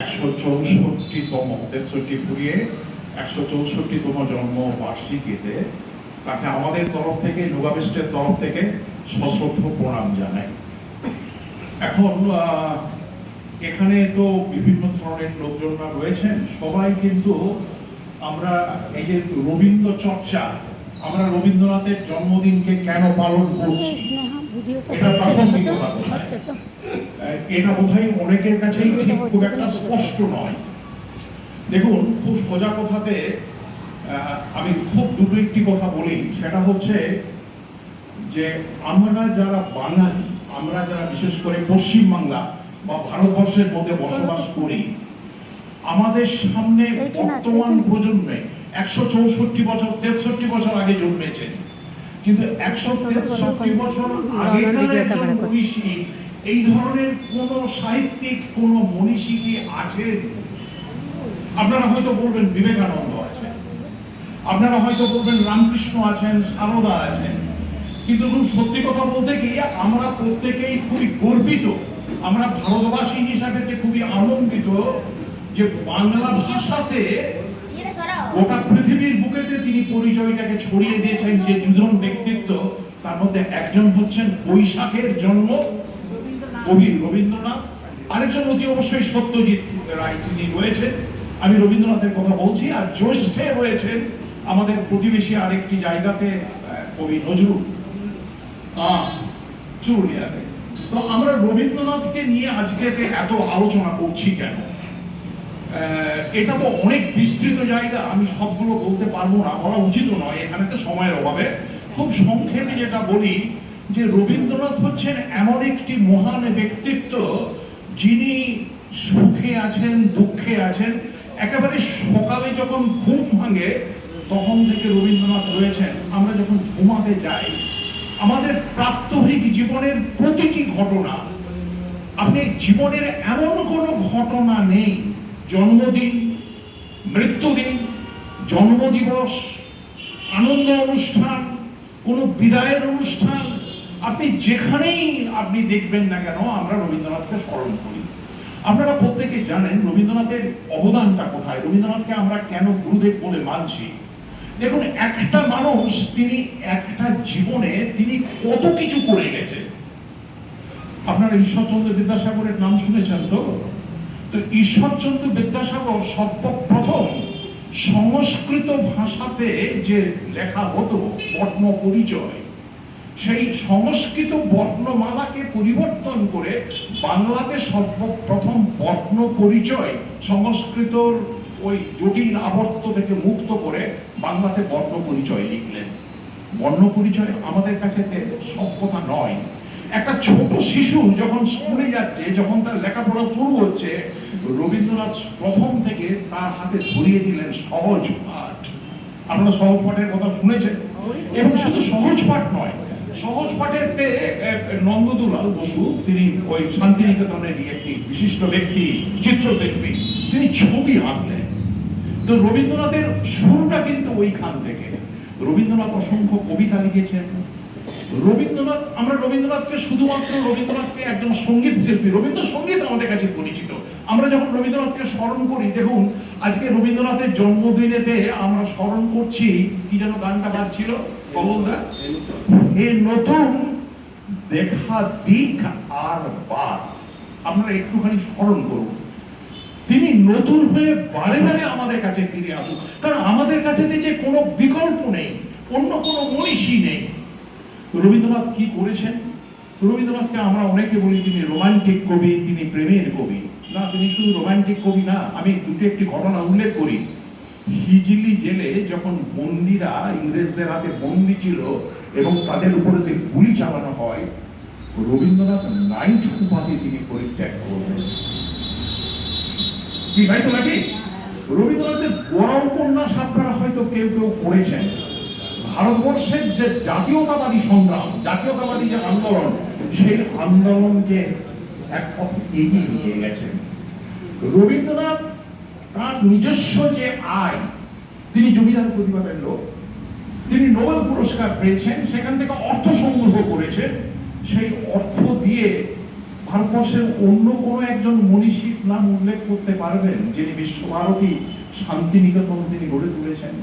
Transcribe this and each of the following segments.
একশো চৌষট্টিতম তেষট্টি ফুরিয়ে একশো চৌষট্টিতম জন্ম বার্ষিকীতে তাকে আমাদের তরফ থেকে তরফ থেকে সশ্রদ্ধ প্রণাম জানাই। এখন এখানে তো বিভিন্ন ধরনের লোকজনরা রয়েছেন। সবাই কিন্তু আমরা এই যে রবীন্দ্র চর্চা আমরা রবীন্দ্রনাথের জন্মদিনকে কেন পালন করছি এটা প্রাথমিক এটা বোধহয় অনেকের কাছেই ঠিক খুব একটা স্পষ্ট নয়। দেখুন খুব সোজা কথাতে আমি খুব দুটো একটি কথা বলি সেটা হচ্ছে যে আমরা যারা বাঙালি আমরা যারা বিশেষ করে পশ্চিম বাংলা বা ভারতবর্ষের মধ্যে বসবাস করি আমাদের সামনে বর্তমান প্রজন্মে একশো চৌষট্টি বছর তেষট্টি বছর আগে জন্মেছে। কিন্তু একশো তেষট্টি বছর আগেকার এই ধরনের কোন সাহিত্যিক, কোন মনীষী কি আছে আপনারা হয়তো বলবেন বিবেকানন্দ আছেন। আপনারা হয়তো বলবেন রামকৃষ্ণ আছেন, সারদা আছেন। কিন্তু সত্যি কথা বলতে কি, আমরা প্রত্যেকেই খুবই গর্বিত, আমরা ভারতবাসী হিসাবে খুবই আনন্দিত যে বাংলা ভাষাতে গোটা পৃথিবীর বুকেতে তিনি পরিচয়টাকে ছড়িয়ে দিয়েছেন, যে দুজন ব্যক্তিত্ব, তার মধ্যে একজন হচ্ছেন বৈশাখের জন্ম কবি রবীন্দ্রনাথ, আরেকজন অতি অবশ্যই সত্যজিৎ রায় তিনি রয়েছেন। আমি রবীন্দ্রনাথের কথা বলছি, আর জ্যৈষ্ঠে রয়েছেন আমাদের প্রতিবেশী আরেকটি জায়গাতে কবি নজরুল। চুরুলিয়াতে। তো আমরা রবীন্দ্রনাথকে নিয়ে আজকে এত আলোচনা করছি কেন? এটা তো অনেক বিস্তৃত জায়গা, আমি সবগুলো বলতে পারব না, বলা উচিত নয়, এখানে তো সময়ের অভাবে। খুব সংক্ষেপে যেটা বলি যে রবীন্দ্রনাথ হচ্ছেন এমন একটি মহান ব্যক্তিত্ব যিনি সুখে আছেন, দুঃখে আছেন। একেবারে সকালে যখন ঘুম ভাঙে, তখন থেকে রবীন্দ্রনাথ রয়েছেন। আমরা যখন ঘুমাতে যাই, আমাদের প্রাত্যহিক জীবনের প্রতিটি ঘটনা, আপনি জীবনের এমন কোনো ঘটনা নেই, জন্মদিন, মৃত্যুদিন, জন্মদিবস, আনন্দ অনুষ্ঠান, কোনো বিদায়ের অনুষ্ঠান আপনি যেখানেই আপনি দেখবেন না কেন, আমরা রবীন্দ্রনাথকে স্মরণ করি। আপনারা প্রত্যেকে জানেন রবীন্দ্রনাথের অবদানটা কোথায়? রবীন্দ্রনাথকে আমরা কেন গুরুদেব বলে মানছি? দেখুন, একটা মানুষ তিনি একটা জীবনে তিনি কত কিছু করে গেছেন। আপনারা ঈশ্বরচন্দ্র বিদ্যাসাগরের নাম শুনেছেন তো? তো ঈশ্বরচন্দ্র বিদ্যাসাগর সর্বপ্রথম সংস্কৃত ভাষাতে যে লেখা হতো বর্ণ পরিচয় সেই সংস্কৃত বর্ণমালাকে পরিবর্তন করে বাংলাতে সর্বপ্রথম বর্ণ পরিচয় সংস্কৃতর ওই জটিল আবর্ত থেকে মুক্ত করে বাংলাতে বর্ণ পরিচয় লিখলেন। বর্ণ পরিচয় আমাদের কাছে তে সব নয়। একটা ছোট শিশু যখন স্কুলে যাচ্ছে যখন তার লেখাপড়া শুরু হচ্ছে রবীন্দ্রনাথ প্রথম থেকে তার হাতে ধরিয়ে দিলেন সহজ পাঠ। আপনারা সহজ পাঠের কথা শুনেছেন? এবং শুধু সহজ পাঠ নয় সহজ পাঠের নন্দদুলাল বসু, তিনি ওই শান্তিনিকেতনের একটি বিশিষ্ট ব্যক্তি, চিত্রশিল্পী, তিনি ছবি আঁকলেন। তো রবীন্দ্রনাথের শুরুটা কিন্তু ওইখান থেকে। রবীন্দ্রনাথ অসংখ্য কবিতা লিখেছেন রবীন্দ্রনাথ, আমরা রবীন্দ্রনাথকে শুধুমাত্র রবীন্দ্রনাথকে একজন সংগীত শিল্পী রবীন্দ্র সংগীত আমাদের কাছে পরিচিত। আমরা যখন রবীন্দ্রনাথকে স্মরণ করি, দেখুন, আজকে রবীন্দ্রনাথের জন্মদিনেতে আমরা স্মরণ করছি, কি যেন গানটা বাজছিল? কমলদা এ নতুন দেখা দিক আর বার। আপনারা একটুখানি স্মরণ করুন। তিনি নতুন হয়ে বারে বারে আমাদের কাছে ফিরে আসুন। কারণ আমাদের কাছে যে কোনো বিকল্প নেই, অন্য কোনো মনীষী নেই। রবীন্দ্রনাথ কি করেছেন? রবীন্দ্রনাথকে আমরা অনেকে বলি তিনি রোমান্টিক কবি, তিনি প্রেমের কবি। না, তিনি শুধু রোমান্টিক কবি না, আমি দুটো একটি ঘটনা উল্লেখ করি। হিজিলি জেলে যখন বন্দিরা ইংরেজদের হাতে বন্দি ছিল এবং তাদের উপরে যে গুলি চালানো হয়, রবীন্দ্রনাথ নাইট উপাধি তিনি পরিত্যাগ করলেন। কি নাকি? রবীন্দ্রনাথের বড় উপন্যাস আপনারা হয়তো কেউ কেউ পড়েছেন। ভারতবর্ষের যে জাতীয়তাবাদী সংগ্রাম, জাতীয়তাবাদী যে আন্দোলন, সেই আন্দোলনকে এক পথ এগিয়ে নিয়ে গেছেন রবীন্দ্রনাথ তার নিজস্ব যে আয়, তিনি জমিদার পরিবারের লোক, তিনি নোবেল পুরস্কার পেয়েছেন, সেখান থেকে অর্থ সংগ্রহ করেছেন, সেই অর্থ দিয়ে ভারতবর্ষের অন্য কোনো একজন মনীষীর নাম উল্লেখ করতে পারবেন যিনি বিশ্বভারতী শান্তিনিকেতন তিনি গড়ে তুলেছেন।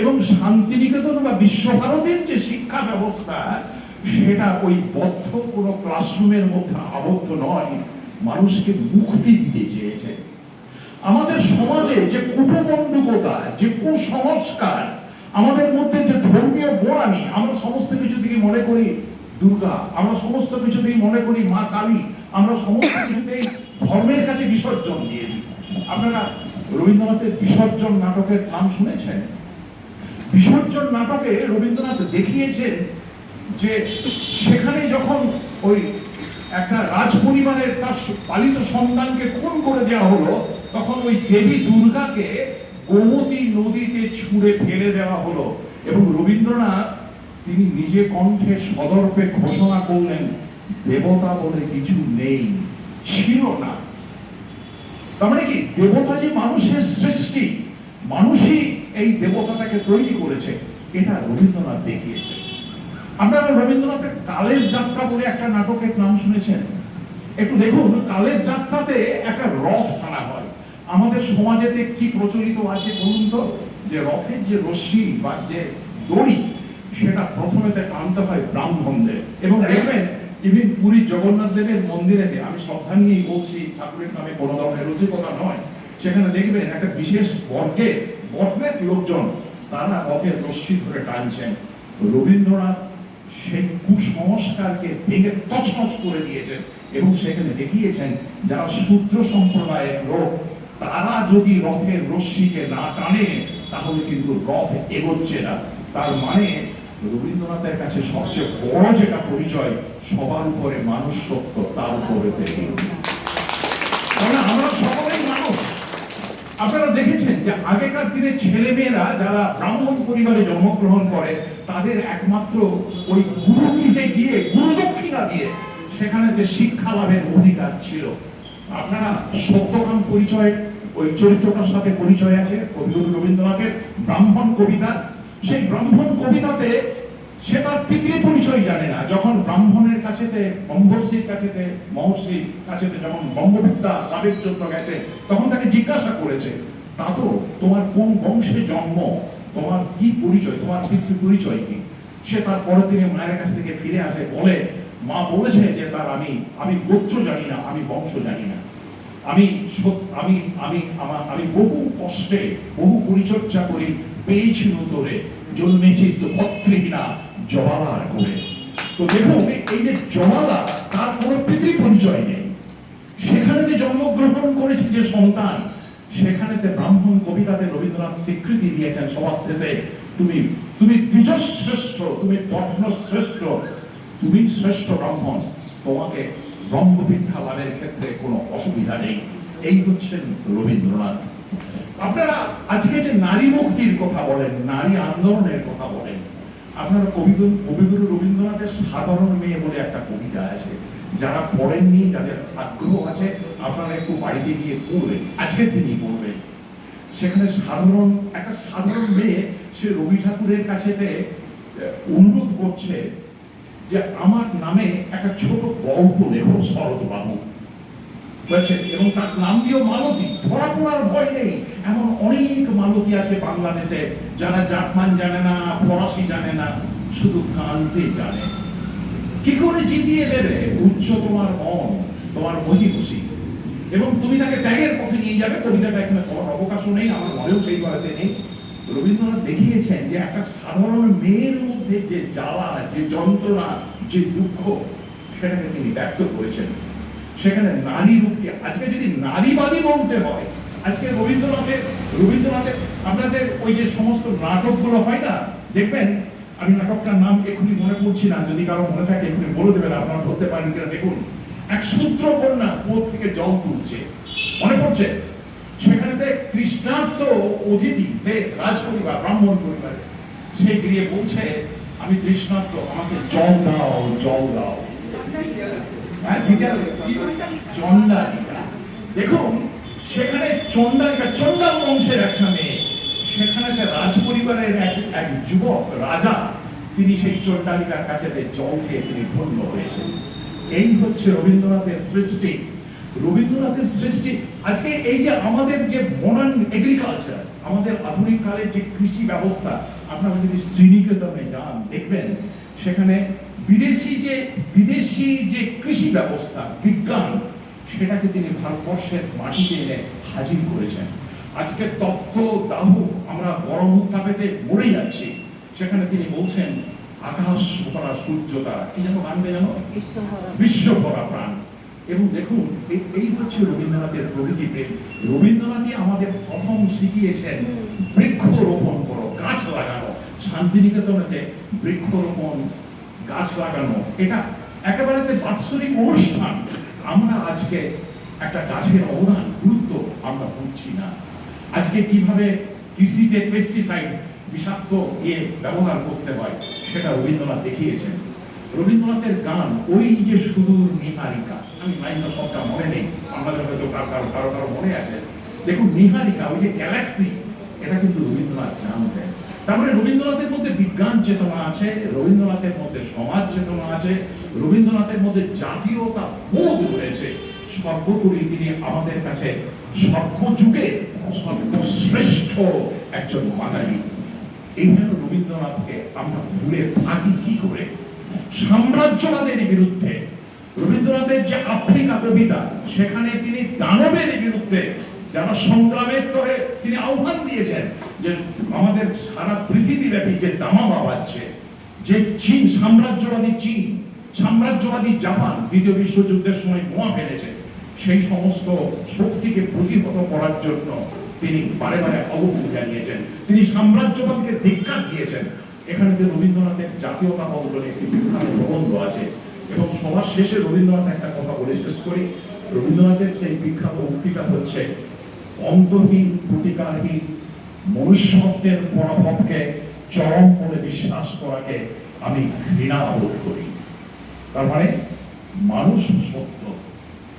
এবং শান্তিনিকেতন বা বিশ্বভারতীর যে শিক্ষা ব্যবস্থা, সেটা ওই বদ্ধ কোনো ক্লাসরুমের মধ্যে আবদ্ধ নয়। মানুষকে মুক্তি দিতে চেয়েছে। আমাদের সমাজে যে কুটবন্দুকতা যে কুসংস্কার, আমাদের মধ্যে যে ধর্মীয় গোড়ামি আমরা সমস্ত কিছু থেকে মনে করি দুর্গা, আমরা সমস্ত কিছুতেই মনে করি মা কালী, আমরা সমস্ত কিছুতেই ধর্মের কাছে বিসর্জন দিয়ে দিই। আপনারা রবীন্দ্রনাথের বিসর্জন নাটকের নাম শুনেছেন? বিসর্জন নাটকে রবীন্দ্রনাথ দেখিয়েছেন যে সেখানে যখন ওই একটা রাজ পরিবারের তার পালিত সন্তানকে খুন করে দেওয়া হলো, তখন ওই দেবী দুর্গাকে গোমতী নদীতে ছুঁড়ে ফেলে দেওয়া হলো। এবং রবীন্দ্রনাথ তিনি নিজে কণ্ঠে সদর্পে ঘোষণা করলেন, দেবতা বলে কিছু নেই, ছিল না। তার মানে কি? দেবতা যে মানুষের সৃষ্টি, মানুষই এই দেবতাটাকে তৈরি করেছে, এটা রবীন্দ্রনাথ দেখিয়েছে। আপনারা রবীন্দ্রনাথের কালের যাত্রা বলে একটা নাটকের নাম শুনেছেন? একটু দেখুন, কালের যাত্রাতে একটা রথ টানা হয়। আমাদের সমাজেতে কি প্রচলিত আছে বলুন তো? যে রথের যে রশ্মি বা যে দড়ি, সেটা প্রথমেতে টানতে হয় ব্রাহ্মণদের। এবং দেখবেন ইভিন পুরী জগন্নাথ দেবের মন্দিরেতে, আমি শ্রদ্ধা নিয়েই বলছি, ঠাকুরের নামে কোনো ধরনের রসিকতা নয়, সেখানে দেখবেন একটা বিশেষ বর্গের বর্গের লোকজন তারা রথের রশ্মি ধরে টানছেন। রবীন্দ্রনাথ সেই কুসংস্কারকে ভেঙে তছনছ করে দিয়েছেন এবং সেখানে দেখিয়েছেন, যারা শূদ্র সম্প্রদায়ের লোক, তারা যদি রথের রশ্মিকে না টানে, তাহলে কিন্তু রথ এগোচ্ছে না। তার মানে রবীন্দ্রনাথের কাছে সবচেয়ে বড় যেটা পরিচয়, সবার উপরে মানুষ সত্য, তার উপরে আমরা আপনারা দেখেছেন যে আগেকার দিনে ছেলে মেয়েরা যারা ব্রাহ্মণ পরিবারে জন্মগ্রহণ করে, তাদের একমাত্র ওই গুরুকুলে গিয়ে, গুরু দক্ষিণা দিয়ে সেখানে যে শিক্ষা লাভের অধিকার ছিল। আপনারা সত্যকাম পরিচয়, ওই চরিত্রটার সাথে পরিচয় আছে, কবিগুরু রবীন্দ্রনাথের ব্রাহ্মণ কবিতা। সেই ব্রাহ্মণ কবিতাতে সে তার পিতৃ পরিচয় জানে না। যখন ব্রাহ্মণের কাছেতে, ব্রহ্মর্ষির কাছেতে, মহর্ষির কাছেতে যখন বঙ্গবিদ্যা লাভের জন্য গেছে, তখন তাকে জিজ্ঞাসা করেছে তা তো তোমার কোন বংশে জন্ম? তোমার কি পরিচয়? তোমার পিতৃ পরিচয় কি? সে তার পরের দিনে মায়ের কাছ থেকে ফিরে আসে, বলে, মা বলেছে যে তার আমি আমি গোত্র জানি না, আমি বংশ জানি না। আমি আমি আমি, আমার, আমি বহু কষ্টে, বহু পরিচর্যা করি, পেয়েছি তোরে জন্মেছিস ভত্রিহীনা জবালার করে। তো দেখুন, এই যে জবালা তার কোনো পিতৃ পরিচয় নেই। সেখানে যে জন্মগ্রহণ করেছে যে সন্তান সেখানেতে ব্রাহ্মণ কবিতাতে রবীন্দ্রনাথ স্বীকৃতি দিয়েছেন সবার শেষে, তুমি তুমি দ্বিজ শ্রেষ্ঠ তুমি শ্রেষ্ঠ তুমি শ্রেষ্ঠ ব্রাহ্মণ। তোমাকে ব্রহ্মবিদ্যা লাভের ক্ষেত্রে কোনো অসুবিধা নেই। এই হচ্ছেন রবীন্দ্রনাথ। আপনারা আজকে যে নারী মুক্তির কথা বলেন, নারী আন্দোলনের কথা বলেন আপনারা কবিগুরু কবিগুরু রবীন্দ্রনাথের সাধারণ মেয়ে বলে একটা কবিতা আছে, যারা পড়েননি, যাদের আগ্রহ আছে, আপনারা একটু বাড়িতে গিয়ে পড়বেন। আজকের দিনই পড়বেন। সেখানে সাধারণ, একটা সাধারণ মেয়ে, সে রবি ঠাকুরের কাছেতে অনুরোধ করছে যে আমার নামে একটা ছোট গল্প লেখো শরৎ বলছে এবং তার নাম দিয়েও মালতী। ধরা পড়ার ভয় নেই। এমন অনেক মালতী আছে বাংলাদেশে যারা জার্মান জানে না, ফরাসি জানে না, শুধু কানতে জানে। কি করে জিতিয়ে দেবে উচ্চ তোমার মন, তোমার মহিষী এবং তুমি তাকে ত্যাগের পথে নিয়ে যাবে। কবিতাটা এখানে অবকাশও নেই, আমার মনেও সেই কথাতে নেই। রবীন্দ্রনাথ দেখিয়েছেন যে একটা সাধারণ মেয়ের মধ্যে যে জ্বালা, যে যন্ত্রণা, যে দুঃখ, সেটাকে তিনি ব্যক্ত করেছেন। সেখানে নারী মুক্তি। আজকে যদি নারীবাদী বলতে হয়, আজকে রবীন্দ্রনাথের রবীন্দ্রনাথের আপনাদের ওই যে সমস্ত নাটকগুলো হয় না? দেখবেন, আমি নাটকটার নাম এখনই মনে করছি না, যদি কারও মনে থাকে এখনই বলে দেবেন, আপনারা ধরতে পারেন কিনা। দেখুন, এক সূত্র কন্যা কুয়ো থেকে জল তুলছে? মনে পড়ছে? সেখানেতে কৃষ্ণার্থ অতিথি, সে রাজ পরিবার ব্রাহ্মণ পরিবারে সে গিয়ে বলছে, আমি তৃষ্ণার্থ আমাকে জল দাও জল দাও। চন্ডালিকা দেখুন, সেখানে বংশের একটা মেয়ে রাজ পরিবারের এক যুবক, রাজা, তিনি সেই চন্ডালিকার কাছে তিনি ধন্য হয়েছেন। এই হচ্ছে রবীন্দ্রনাথের সৃষ্টি। রবীন্দ্রনাথের সৃষ্টি, আজকে এই যে আমাদের যে মডার্ন এগ্রিকালচার আমাদের আধুনিক কালের যে কৃষি ব্যবস্থা, আপনারা যদি শ্রীনিকেতনে যান, দেখবেন, সেখানে বিদেশি যে বিদেশি যে কৃষি ব্যবস্থা বিজ্ঞান সেটাকে তিনি ভারতবর্ষের মাটিতে এনে হাজির করেছেন। আজকে তথ্য দাহ আমরা গরম উত্তাপেতে মরে যাচ্ছি। সেখানে তিনি বলছেন আকাশ ভরা সূর্য তারা। কি যেন মানবে জানো? বিশ্বহরা বিশ্ব ভরা প্রাণ। এবং দেখুন এই- এই হচ্ছে রবীন্দ্রনাথের প্রকৃতি প্রেম। রবীন্দ্রনাথই আমাদের প্রথম শিখিয়েছেন বৃক্ষরোপণ করো গাছ লাগানো। শান্তিনিকেতনেতে বৃক্ষরোপণ গাছ লাগানো, এটা একেবারে বাৎসরিক অনুষ্ঠান। আমরা আজকে একটা গাছের অবদান, গুরুত্ব আমরা বুঝছি না। আজকে কীভাবে কৃষিতে পেস্টিসাইড বিষাক্ত ইয়ে ব্যবহার করতে হয়, সেটা রবীন্দ্রনাথ দেখিয়েছেন। রবীন্দ্রনাথের গান, ওই যে সুদূর নিহারিকা, আমি লাইনটা সবটা মনে নেই আমাদের হয়তো কারও কারও কারও মনে আছে। দেখুন, নিহারিকা, ওই যে গ্যালাক্সি এটা কিন্তু রবীন্দ্রনাথ জানতেন তার মানে রবীন্দ্রনাথের মধ্যে বিজ্ঞান চেতনা আছে, রবীন্দ্রনাথের মধ্যে সমাজ চেতনা আছে, রবীন্দ্রনাথের মধ্যে জাতীয়তা বোধ রয়েছে। সর্বোপরি তিনি আমাদের কাছে সর্বযুগে সর্বশ্রেষ্ঠ একজন বাঙালি এইভাবে রবীন্দ্রনাথকে আমরা ভুলে থাকি কি করে? সাম্রাজ্যবাদের বিরুদ্ধে। রবীন্দ্রনাথের যে আফ্রিকা কবিতা, সেখানে তিনি দানবের বিরুদ্ধে যারা সংগ্রামের তরে তিনি আহ্বান দিয়েছেন যে আমাদের সারা পৃথিবীব্যাপী যে দামামা বাজছে যে চীন, সাম্রাজ্যবাদী চীন, সাম্রাজ্যবাদী জাপান দ্বিতীয় বিশ্বযুদ্ধের সময় বোমা ফেলেছে, সেই সমস্ত শক্তিকে প্রতিহত করার জন্য তিনি বারে বারে আহ্বান জানিয়েছেন। তিনি সাম্রাজ্যবাদকে ধিক্কার দিয়েছেন। এখানে যে রবীন্দ্রনাথের জাতীয়তা বদলে একটি বিখ্যাত প্রবন্ধ আছে, এবং সবার শেষে রবীন্দ্রনাথ একটা কথা বলে শেষ করি। রবীন্দ্রনাথের সেই বিখ্যাত উক্তিটা হচ্ছে অন্তহীন প্রতিকারহীন মনুষ্যত্বের পরাভবকে চরম বলে বিশ্বাস করাকে আমি ঘৃণা বোধ করি। তার মানে মানুষ সত্য।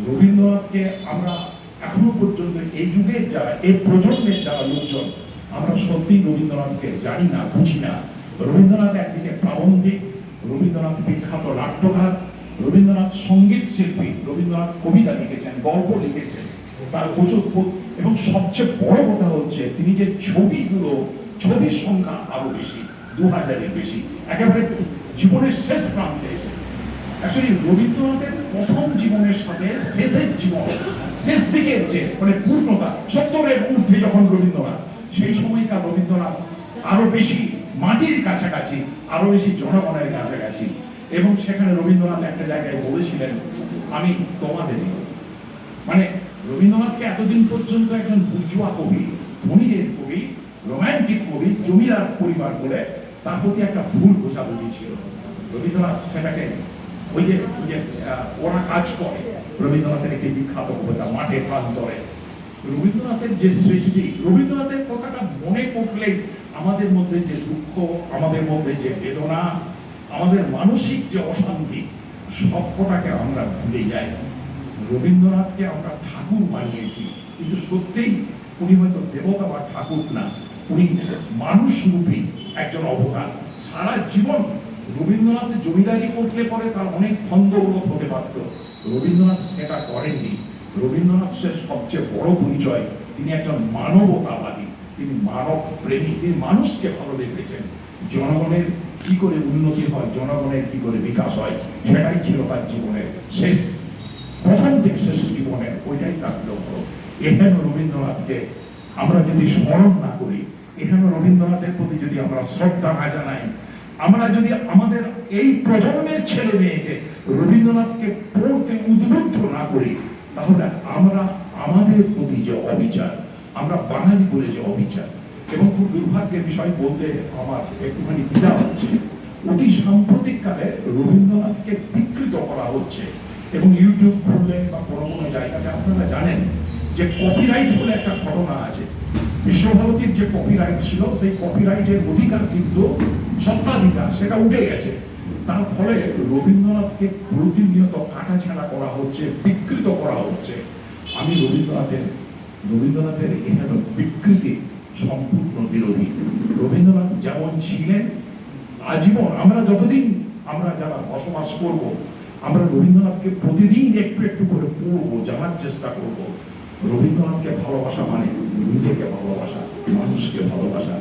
রবীন্দ্রনাথকে আমরা এখনও পর্যন্ত এই যুগের যারা, এই প্রজন্মের যারা লোকজন, আমরা সত্যি রবীন্দ্রনাথকে জানি না, বুঝি না। রবীন্দ্রনাথ একদিকে প্রাবন্ধিক, রবীন্দ্রনাথ বিখ্যাত নাট্যকার, রবীন্দ্রনাথ সংগীত শিল্পী, রবীন্দ্রনাথ কবিতা লিখেছেন, গল্প লিখেছেন, তার প্রচুর এবং সবচেয়ে বড় কথা হচ্ছে, তিনি যে ছবিগুলো, ছবির সংখ্যা আরও বেশি, দু হাজারের বেশি, একেবারে জীবনের শেষ প্রান্তে এসে। অ্যাকচুয়ালি রবীন্দ্রনাথের প্রথম জীবনের সাথে শেষের জীবন, শেষ দিকের যে মানে পূর্ণতা, সত্তরের ঊর্ধ্বে যখন রবীন্দ্রনাথ, সেই সময়কার রবীন্দ্রনাথ আরও বেশি মাটির কাছাকাছি, আরও বেশি জনগণের কাছাকাছি। এবং সেখানে রবীন্দ্রনাথ একটা জায়গায় বলেছিলেন, আমি তোমাদের মানে রবীন্দ্রনাথকে এতদিন পর্যন্ত একজন বুর্জুয়া কবি, ধনীদের কবি রোমান্টিক কবি, জমিদার পরিবার বলে তার প্রতি একটা ভুল বোঝাবুঝি ছিল। রবীন্দ্রনাথ সেটাকে ওই যে ওই যে ওরা কাজ করে, রবীন্দ্রনাথের একটি বিখ্যাত কবিতা, মাঠে প্রান্তরে রবীন্দ্রনাথের যে সৃষ্টি, রবীন্দ্রনাথের কথাটা মনে পড়লেই আমাদের মধ্যে যে দুঃখ, আমাদের মধ্যে যে বেদনা, আমাদের মানসিক যে অশান্তি, সবকটাকে আমরা ভুলে যাই। রবীন্দ্রনাথকে আমরা ঠাকুর বানিয়েছি। কিন্তু সত্যিই উনি হয়তো দেবতা বা ঠাকুর না, উনি মানুষ রূপী একজন অবদান সারা জীবন রবীন্দ্রনাথ জমিদারি করলে পরে তার অনেক ছন্দবোধ হতে পারত। রবীন্দ্রনাথ সেটা করেননি। রবীন্দ্রনাথ সে সবচেয়ে বড় পরিচয়। তিনি একজন মানবতাবাদী। তিনি মানব প্রেমী। তিনি মানুষকে ভালোবেসেছেন। জনগণের কি করে উন্নতি হয়, জনগণের কি করে বিকাশ হয়, সেটাই ছিল তার জীবনের শেষ থেকে শেষ জীবনের ওইটাই তার লক্ষ্য। এখানে রবীন্দ্রনাথকে আমরা যদি স্মরণ না করি এখানে রবীন্দ্রনাথের প্রতি যদি আমরা শ্রদ্ধা না জানাই, আমরা যদি আমাদের এই প্রজন্মের ছেলে মেয়েকে রবীন্দ্রনাথকে পড়তে উদ্বুদ্ধ না করি, তাহলে আমরা আমাদের প্রতি যে অবিচার, আমরা বাঙালি বলে যে অবিচার, এবং খুব দুর্ভাগ্যের বিষয় বলতে আমার একটুখানি দ্বিধা হচ্ছে। অতি সাম্প্রতিক কালে রবীন্দ্রনাথকে বিকৃত করা হচ্ছে। এবং ইউটিউব খুললেন বা কোনো কোনো জায়গাতে, আপনারা জানেন যে কপিরাইট বলে একটা ঘটনা আছে। বিশ্বভারতীর যে কপিরাইট ছিল, সেই কপিরাইটের অধিকার কিন্তু সত্ত্বাধিকার সেটা উঠে গেছে। তার ফলে রবীন্দ্রনাথকে প্রতিনিয়ত কাটাছাড়া করা হচ্ছে, বিকৃত করা হচ্ছে। আমি রবীন্দ্রনাথের রবীন্দ্রনাথের এখানে বিকৃতি সম্পূর্ণ বিরোধী। রবীন্দ্রনাথ যেমন ছিলেন, আজীবন আমরা যতদিন আমরা যারা বসবাস করব আমরা রবীন্দ্রনাথকে প্রতিদিন একটু একটু করে পড়ব জানার চেষ্টা করব। রবীন্দ্রনাথকে ভালোবাসা মানে নিজেকে ভালোবাসা, মানুষকে ভালোবাসা।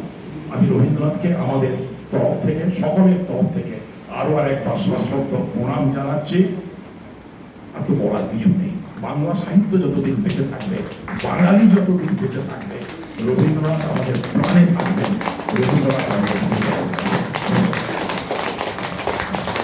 আমি রবীন্দ্রনাথকে আমাদের তরফ থেকে, সকলের তরফ থেকে আরও আরেকবার সশ্রদ্ধ প্রণাম জানাচ্ছি। আর তো বলার কিছু নেই। বাংলা সাহিত্য যতদিন বেঁচে থাকবে, বাঙালি যতদিন বেঁচে থাকবে, রবীন্দ্রনাথ আমাদের প্রাণে থাকবেন। রবীন্দ্রনাথ আমাদের